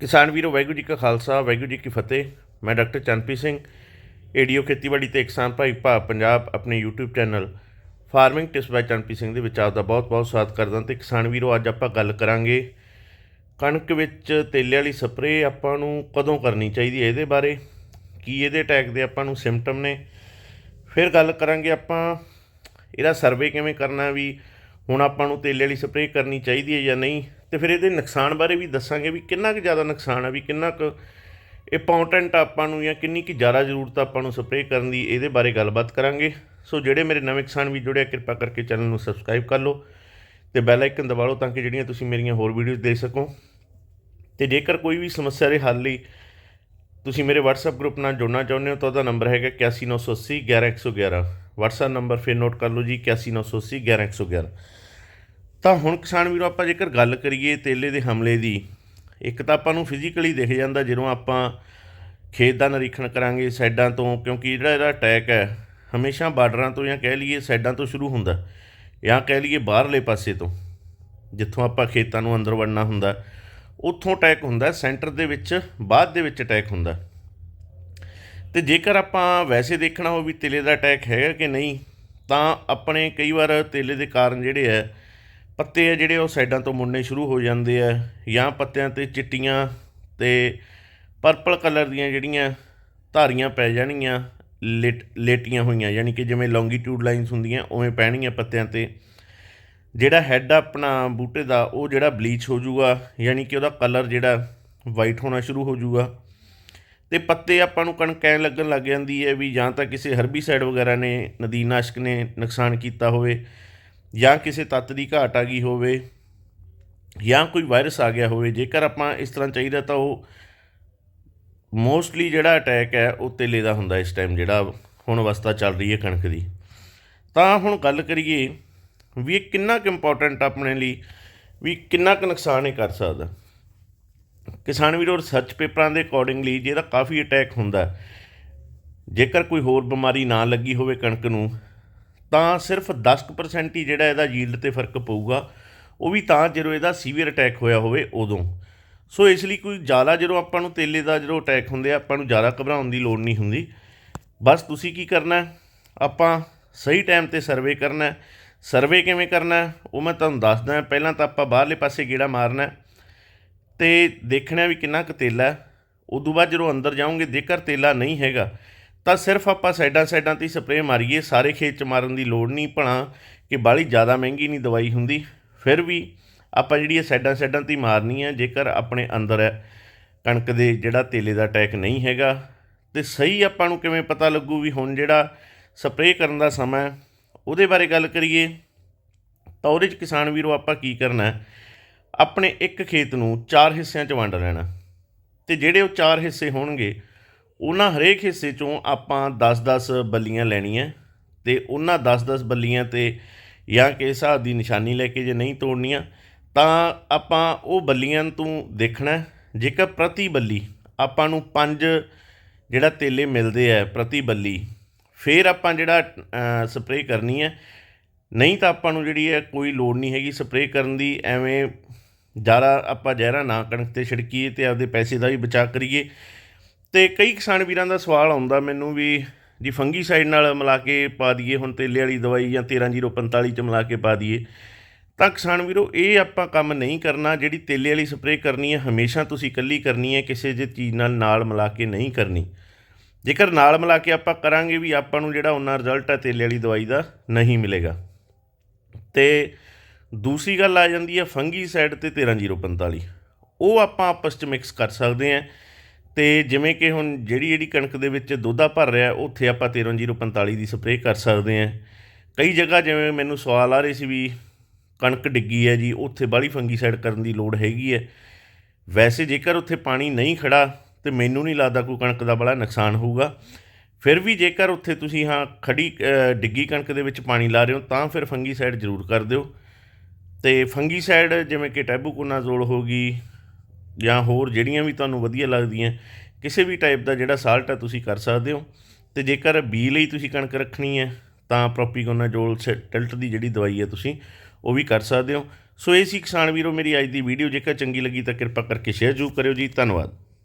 ਕਿਸਾਨ ਵੀਰੋ, ਵਾਹਿਗੁਰੂ ਜੀ ਕਾ ਖਾਲਸਾ, ਵਾਹਿਗੁਰੂ ਜੀ ਕੀ ਫਤਿਹ। ਮੈਂ ਡਾਕਟਰ ਚੰਨਪ੍ਰੀਤ ਸਿੰਘ, ਏਡੀਓ ਖੇਤੀਬਾੜੀ ਤੇ ਕਿਸਾਨ ਭਾਈ ਭਾ ਪੰਜਾਬ ਆਪਣੇ YouTube channel farming tips by Channpreet Singh ਦੇ ਵਿੱਚ ਆਪ ਦਾ ਬਹੁਤ-ਬਹੁਤ ਸਵਾਗਤ ਕਰਦਾ। ਤੇ ਕਿਸਾਨ ਵੀਰੋ, ਅੱਜ ਆਪਾਂ ਗੱਲ ਕਰਾਂਗੇ ਕਣਕ ਵਿੱਚ ਤੇਲੇ ਵਾਲੀ ਸਪਰੇਅ ਆਪਾਂ ਨੂੰ ਕਦੋਂ ਕਰਨੀ ਚਾਹੀਦੀ ਹੈ ਇਹਦੇ ਬਾਰੇ, ਕੀ ਇਹਦੇ ਅਟੈਕ ਦੇ ਆਪਾਂ ਨੂੰ ਸਿੰਪਟਮ ਨੇ। ਫਿਰ ਗੱਲ ਕਰਾਂਗੇ ਆਪਾਂ ਇਹਦਾ ਸਰਵੇ ਕਿਵੇਂ ਕਰਨਾ ਵੀ ਹੁਣ ਆਪਾਂ ਨੂੰ ਤੇਲੇ ਵਾਲੀ ਸਪਰੇਅ ਕਰਨੀ ਚਾਹੀਦੀ ਹੈ ਜਾਂ ਨਹੀਂ। ਤੇ ਫਿਰ ਇਹਦੇ ਨੁਕਸਾਨ ਬਾਰੇ ਵੀ ਦੱਸਾਂਗੇ ਵੀ ਕਿੰਨਾ ਕੁ ਜ਼ਿਆਦਾ ਨੁਕਸਾਨ ਆ, ਵੀ ਕਿੰਨਾ ਕੁ ਇੰਪੋਰਟੈਂਟ ਆਪਾਂ ਨੂੰ ਜਾਂ ਕਿੰਨੀ ਕੁ ਜ਼ਿਆਦਾ ਜ਼ਰੂਰਤ ਆਪਾਂ ਨੂੰ ਸਪਰੇਅ ਕਰਨ ਦੀ, ਇਹਦੇ ਬਾਰੇ ਗੱਲਬਾਤ ਕਰਾਂਗੇ। ਸੋ ਜਿਹੜੇ ਮੇਰੇ ਨਵੇਂ ਕਿਸਾਨ ਵੀ ਜੁੜਿਆ ਕਿਰਪਾ ਕਰਕੇ ਚੈਨਲ ਨੂੰ ਸਬਸਕ੍ਰਾਈਬ ਕਰ ਲਓ ਤੇ ਬੈਲ ਆਈਕਨ ਦਬਾ ਲਓ ਤਾਂ ਕਿ ਜਿਹੜੀਆਂ ਤੁਸੀਂ ਮੇਰੀਆਂ ਹੋਰ ਵੀਡੀਓਜ਼ ਦੇਖ ਸਕੋ। ਤੇ ਜੇਕਰ ਕੋਈ ਵੀ ਸਮੱਸਿਆ ਦੇ ਹੱਲ ਲਈ ਤੁਸੀਂ ਮੇਰੇ WhatsApp ਗਰੁੱਪ ਨਾਲ ਜੁੜਨਾ ਚਾਹੁੰਦੇ ਹੋ ਤਾਂ ਉਹਦਾ ਨੰਬਰ ਹੈਗਾ 81980 11111 WhatsApp ਨੰਬਰ ਫਿਰ ਨੋਟ ਕਰ ਲਓ ਜੀ 81980 11111 ਤਾਂ ਹੁਣ ਕਿਸਾਨ ਵੀਰੋ ਆਪਾਂ ਜੇਕਰ ਗੱਲ ਕਰੀਏ ਤੇਲੇ ਦੇ ਹਮਲੇ ਦੀ, ਇੱਕ ਤਾਂ ਆਪਾਂ ਨੂੰ ਫਿਜ਼ੀਕਲੀ ਦਿਖ ਜਾਂਦਾ ਜਦੋਂ ਆਪਾਂ ਖੇਤ ਦਾ ਨਿਰੀਖਣ ਕਰਾਂਗੇ ਸਾਈਡਾਂ ਤੋਂ, ਕਿਉਂਕਿ ਜਿਹੜਾ ਇਹਦਾ ਅਟੈਕ ਹੈ, ਹਮੇਸ਼ਾ ਬਾਰਡਰਾਂ ਤੋਂ ਜਾਂ ਕਹਿ ਲਈਏ ਸਾਈਡਾਂ ਤੋਂ ਸ਼ੁਰੂ ਹੁੰਦਾ, ਜਾਂ ਕਹਿ ਲਈਏ ਬਾਹਰਲੇ ਪਾਸੇ ਤੋਂ, ਜਿੱਥੋਂ ਆਪਾਂ ਖੇਤਾਂ ਨੂੰ ਅੰਦਰ ਵੜਨਾ ਹੁੰਦਾ, ਉੱਥੋਂ ਅਟੈਕ ਹੁੰਦਾ ਸੈਂਟਰ ਦੇ ਵਿੱਚ, ਬਾਅਦ ਦੇ ਵਿੱਚ ਅਟੈਕ ਹੁੰਦਾ। ਤੇ ਜੇਕਰ ਆਪਾਂ ਵੈਸੇ ਦੇਖਣਾ ਹੋਵੇ ਵੀ ਤੇਲੇ ਦਾ ਅਟੈਕ ਹੈਗਾ ਕਿ ਨਹੀਂ, ਤਾਂ ਆਪਣੇ ਕਈ ਵਾਰ ਤੇਲੇ ਦੇ ਕਾਰਨ ਜਿਹੜੇ ਹੈ ਪੱਤੇ ਆ ਜਿਹੜੇ ਉਹ ਸਾਈਡਾਂ ਤੋਂ ਮੁੜਨੇ ਸ਼ੁਰੂ ਹੋ ਜਾਂਦੇ ਆ, ਜਾਂ ਪੱਤਿਆਂ ਤੇ ਚਿੱਟੀਆਂ ਤੇ ਪਰਪਲ ਕਲਰ ਦੀਆਂ ਜਿਹੜੀਆਂ ਧਾਰੀਆਂ ਪੈ ਜਾਣਗੀਆਂ ਲੇਟ, ਲੇਟੀਆਂ ਹੋਈਆਂ, ਯਾਨੀ ਕਿ ਜਿਵੇਂ ਲੌਂਗੀਟਿਊਡ ਲਾਈਨਸ ਹੁੰਦੀਆਂ, ਉਵੇਂ ਪੈਣਗੀਆਂ ਪੱਤਿਆਂ ਤੇ। ਜਿਹੜਾ ਹੈੱਡ ਆਪਣਾ ਬੂਟੇ ਦਾ, ਉਹ ਜਿਹੜਾ ਬਲੀਚ ਹੋ ਜਾਊਗਾ, ਯਾਨੀ ਕਿ ਉਹਦਾ ਕਲਰ ਜਿਹੜਾ ਵਾਈਟ ਹੋਣਾ ਸ਼ੁਰੂ ਹੋ ਜਾਊਗਾ। ਤੇ ਪੱਤੇ ਆਪਾਂ ਨੂੰ ਕਣਕ ਐਂ ਲੱਗਣ ਲੱਗ ਜਾਂਦੀ ਹੈ ਵੀ ਜਾਂ ਤਾਂ ਕਿਸੇ ਹਰਬੀਸਾਈਡ ਵਗੈਰਾ ਨੇ ਨਦੀਨਾਸ਼ਕ ਨੇ ਨੁਕਸਾਨ ਕੀਤਾ ਹੋਵੇ ਜਾਂ ਕਿਸੇ ਤੱਤ ਦੀ ਘਾਟ ਆ ਗਈ ਹੋਵੇ ਜਾਂ ਕੋਈ ਵਾਇਰਸ ਆ ਗਿਆ ਹੋਵੇ, ਜੇਕਰ ਆਪਾਂ ਇਸ ਤਰ੍ਹਾਂ ਚਾਹੀਦਾ ਤਾਂ ਉਹ ਮੋਸਟਲੀ ਜਿਹੜਾ ਅਟੈਕ ਹੈ ਉਹ ਤੇਲੇ ਦਾ ਹੁੰਦਾ ਇਸ ਟਾਈਮ ਜਿਹੜਾ ਹੁਣ ਅਵਸਥਾ ਚੱਲ ਰਹੀ ਹੈ ਕਣਕ ਦੀ। ਤਾਂ ਹੁਣ ਗੱਲ ਕਰੀਏ ਵੀ ਇਹ ਕਿੰਨਾ ਕੁ ਇੰਪੋਰਟੈਂਟ ਆਪਣੇ ਲਈ, ਵੀ ਕਿੰਨਾ ਕੁ ਨੁਕਸਾਨ ਇਹ ਕਰ ਸਕਦਾ। ਕਿਸਾਨ ਵੀਰੋ ਰਿਸਰਚ ਪੇਪਰਾਂ ਦੇ ਅਕੋਰਡਿੰਗਲੀ ਜਿਹਦਾ ਕਾਫੀ ਅਟੈਕ ਹੁੰਦਾ, ਜੇਕਰ ਕੋਈ ਹੋਰ ਬਿਮਾਰੀ ਨਾ ਲੱਗੀ ਹੋਵੇ ਕਣਕ ਨੂੰ ਤਾਂ ਸਿਰਫ 10% ਹੀ ਜਿਹੜਾ ਇਹਦਾ ਯੀਲਡ ਤੇ ਫ਼ਰਕ ਪਊਗਾ, ਉਹ ਵੀ ਤਾਂ ਜਦੋਂ ਇਹਦਾ ਸੀਵੀਅਰ ਅਟੈਕ ਹੋਇਆ ਹੋਵੇ ਉਦੋਂ। ਸੋ ਇਸ ਲਈ ਕੋਈ ਜ਼ਿਆਦਾ ਜਦੋਂ ਆਪਾਂ ਨੂੰ ਤੇਲੇ ਦਾ ਜਦੋਂ ਅਟੈਕ ਹੁੰਦੇ ਆ, ਆਪਾਂ ਨੂੰ ਜ਼ਿਆਦਾ ਘਬਰਾਉਣ ਦੀ ਲੋੜ ਨਹੀਂ ਹੁੰਦੀ। ਬਸ ਤੁਸੀਂ ਕੀ ਕਰਨਾ ਆਪਾਂ ਸਹੀ ਟਾਈਮ ਤੇ ਸਰਵੇ ਕਰਨਾ ਸਰਵੇ ਕਿਵੇਂ ਕਰਨਾ ਉਹ ਮੈਂ ਤੁਹਾਨੂੰ ਦੱਸਦਾ ਪਹਿਲਾਂ ਤਾਂ ਆਪਾਂ ਬਾਹਰਲੇ ਪਾਸੇ ਗੇੜਾ ਮਾਰਨਾ ਹੈ ਤੇ ਦੇਖਣਾ ਵੀ ਕਿੰਨਾ ਕੁ ਤੇਲਾ ਹੈ। ਤੋਂ ਬਾਅਦ ਜਦੋਂ ਅੰਦਰ ਜਾਓਗੇ, ਜੇਕਰ ਤੇਲਾ ਨਹੀਂ ਹੈਗਾ ਤਾਂ ਸਿਰਫ ਆਪਾਂ ਸਾਈਡਾਂ ਸਾਈਡਾਂ ਤੇ ਸਪਰੇਅ ਮਾਰੀਏ, ਸਾਰੇ ਖੇਤ ਚ ਮਾਰਨ ਦੀ ਲੋੜ ਨਹੀਂ ਭਣਾ ਕਿ ਬਾਹਲੀ ਜ਼ਿਆਦਾ ਮਹਿੰਗੀ ਨਹੀਂ ਦਵਾਈ ਹੁੰਦੀ। ਫਿਰ ਵੀ ਆਪਾਂ ਜਿਹੜੀ ਇਹ ਸਾਈਡਾਂ ਸਾਈਡਾਂ ਤੇ ਹੀ ਮਾਰਨੀ ਹੈ ਜੇਕਰ ਆਪਣੇ ਅੰਦਰ ਕਣਕ ਦੇ ਜਿਹੜਾ ਤੇਲੇ ਦਾ ਅਟੈਕ ਨਹੀਂ ਹੈਗਾ, ਤੇ ਸਹੀ ਆਪਾਂ ਨੂੰ ਕਿਵੇਂ ਪਤਾ ਲੱਗੂ ਵੀ ਹੁਣ ਜਿਹੜਾ ਸਪਰੇਅ ਕਰਨ ਦਾ ਸਮਾਂ ਉਹਦੇ ਬਾਰੇ ਗੱਲ ਕਰੀਏ, ਤਾਂ ਉਹਦੇ 'ਚ ਕਿਸਾਨ ਵੀਰੋ ਆਪਾਂ ਕੀ ਕਰਨਾ ਆਪਣੇ ਇੱਕ ਖੇਤ ਨੂੰ ਚਾਰ ਹਿੱਸਿਆਂ 'ਚ ਵੰਡ ਲੈਣਾ। ਤੇ ਜਿਹੜੇ ਉਹ ਚਾਰ ਹਿੱਸੇ ਹੋਣਗੇ ਉਹਨਾਂ ਹਰੇਕ ਹਿੱਸੇ 'ਚੋਂ ਆਪਾਂ 10-10 ਬੱਲੀਆਂ ਲੈਣੀਆਂ ਤੇ ਉਹਨਾਂ 10-10 ਬੱਲੀਆਂ ਤੇ ਜਾਂ ਕਿ ਹਿਸਾਬ ਦੀ ਨਿਸ਼ਾਨੀ ਲੈ ਕੇ ਜੇ ਨਹੀਂ ਤੋੜਨੀਆਂ, ਤਾਂ ਆਪਾਂ ਉਹ ਬੱਲੀਆਂ ਤੋਂ ਦੇਖਣਾ ਜੇਕਰ ਪ੍ਰਤੀ ਬੱਲੀ ਆਪਾਂ ਨੂੰ ਪੰਜ ਜਿਹੜਾ ਤੇਲੇ ਮਿਲਦੇ ਆ ਪ੍ਰਤੀ ਬੱਲੀ, ਫਿਰ ਆਪਾਂ ਜਿਹੜਾ ਸਪਰੇਅ ਕਰਨੀ ਹੈ। ਨਹੀਂ ਤਾਂ ਆਪਾਂ ਨੂੰ ਜਿਹੜੀ ਹੈ ਕੋਈ ਲੋੜ ਨਹੀਂ ਹੈਗੀ ਸਪਰੇਅ ਕਰਨ ਦੀ, ਐਵੇਂ ਜ਼ਿਆਦਾ ਆਪਾਂ ਜ਼ਹਿਰਾਂ ਨਾ ਕਣਕ ਤੇ ਛਿੜਕੀਏ ਤੇ ਆਪਦੇ ਪੈਸੇ ਦਾ ਵੀ ਬਚਾਅ ਕਰੀਏ। ਤੇ ਕਈ ਕਿਸਾਨ ਵੀਰਾਂ ਦਾ ਸਵਾਲ ਆਉਂਦਾ ਮੈਨੂੰ ਵੀ ਜੀ ਫੰਗੀਸਾਈਡ ਨਾਲ ਮਿਲਾ ਕੇ ਪਾ ਦਈਏ ਹੁਣ ਤੇਲੇ ਵਾਲੀ ਦਵਾਈ ਜਾਂ 13045 ਚ ਮਿਲਾ ਕੇ ਪਾ ਦਈਏ, ਤਾਂ ਕਿਸਾਨ ਵੀਰੋ, ਇਹ ਆਪਾਂ ਕੰਮ ਨਹੀਂ ਕਰਨਾ, ਜਿਹੜੀ ਤੇਲੇ ਵਾਲੀ ਸਪਰੇਅ ਕਰਨੀ ਹੈ, ਹਮੇਸ਼ਾ ਤੁਸੀਂ ਇਕੱਲੀ ਕਰਨੀ ਹੈ, ਕਿਸੇ ਜੇ ਚੀਜ਼ ਨਾਲ ਨਾਲ ਮਿਲਾ ਕੇ ਨਹੀਂ ਕਰਨੀ। ਜੇਕਰ ਨਾਲ ਮਿਲਾ ਕੇ ਆਪਾਂ ਕਰਾਂਗੇ ਵੀ ਆਪਾਂ ਨੂੰ ਜਿਹੜਾ ਉਹਨਾਂ ਰਿਜ਼ਲਟ ਹੈ ਤੇਲੇ ਵਾਲੀ ਦਵਾਈ ਦਾ, ਨਹੀਂ ਮਿਲੇਗਾ। ਤੇ ਦੂਸਰੀ ਗੱਲ ਆ ਜਾਂਦੀ ਹੈ ਫੰਗੀਸਾਈਡ ਤੇ 13045 ਉਹ ਆਪਾਂ ਆਪਸ 'ਚ ਮਿਕਸ ਕਰ ਸਕਦੇ ਹਾਂ। ਤੇ ਜਿਵੇਂ ਕਿ ਹੁਣ ਜਿਹੜੀ ਜਿਹੜੀ ਕਣਕ ਦੇ ਵਿੱਚ ਦੋਧਾ ਭਰ ਰਿਹਾ, ਉੱਥੇ ਆਪਾਂ 13045 ਦੀ ਸਪਰੇਅ ਕਰ ਸਕਦੇ ਹਾਂ। ਕਈ ਜਗ੍ਹਾ ਜਿਵੇਂ ਮੈਨੂੰ ਸਵਾਲ ਆ ਰਹੇ ਸੀ ਵੀ ਕਣਕ ਡਿੱਗੀ ਹੈ ਜੀ, ਉੱਥੇ ਬਾਹਲੀ ਫੰਗੀਸਾਈਡ ਕਰਨ ਦੀ ਲੋੜ ਹੈਗੀ ਹੈ। ਵੈਸੇ ਜੇਕਰ ਉੱਥੇ ਪਾਣੀ ਨਹੀਂ ਖੜਾ, ਤੇ ਮੈਨੂੰ ਨਹੀਂ ਲੱਗਦਾ ਕੋਈ ਕਣਕ ਦਾ ਬੜਾ ਨੁਕਸਾਨ ਹੋਊਗਾ। ਫਿਰ ਵੀ ਜੇਕਰ ਉੱਥੇ ਤੁਸੀਂ ਹਾਂ ਖੜੀ ਡਿੱਗੀ ਕਣਕ ਦੇ ਵਿੱਚ ਪਾਣੀ ਲਾ ਰਹੇ ਹੋ, ਤਾਂ ਫਿਰ ਫੰਗੀਸਾਈਡ ਜ਼ਰੂਰ ਕਰ ਦਿਓ। ਤੇ ਫੰਗੀਸਾਈਡ ਜਿਵੇਂ ਕਿ ਟੈਬੂਕੋਨਾਜ਼ੋਲ ਹੋ ਗਈ ਜਾਂ ਹੋਰ ਜਿਹੜੀਆਂ ਵੀ ਤੁਹਾਨੂੰ ਵਧੀਆ ਲੱਗਦੀਆਂ, ਕਿਸੇ ਵੀ ਟਾਈਪ ਦਾ ਜਿਹੜਾ ਸਾਲਟ ਹੈ ਤੁਸੀਂ ਕਰ ਸਕਦੇ ਹੋ। ਤੇ ਜੇਕਰ ਬੀ ਲਈ ਤੁਸੀਂ ਕਣਕ ਰੱਖਣੀ ਹੈ, ਤਾਂ ਪ੍ਰੋਪੀਗੋਨਾਜ਼ੋਲ ਟਿਲਟ ਦੀ ਜਿਹੜੀ ਦਵਾਈ ਹੈ ਤੁਸੀਂ, ਉਹ ਵੀ ਕਰ ਸਕਦੇ ਹੋ। ਸੋ ਇਹ ਸੀ ਕਿਸਾਨ ਵੀਰੋ ਮੇਰੀ ਅੱਜ ਦੀ ਵੀਡੀਓ ਜੇਕਰ ਚੰਗੀ ਲੱਗੀ ਤਾਂ ਕਿਰਪਾ ਕਰਕੇ ਸ਼ੇਅਰ ਜ਼ਰੂਰ ਕਰਿਓ ਜੀ। ਧੰਨਵਾਦ।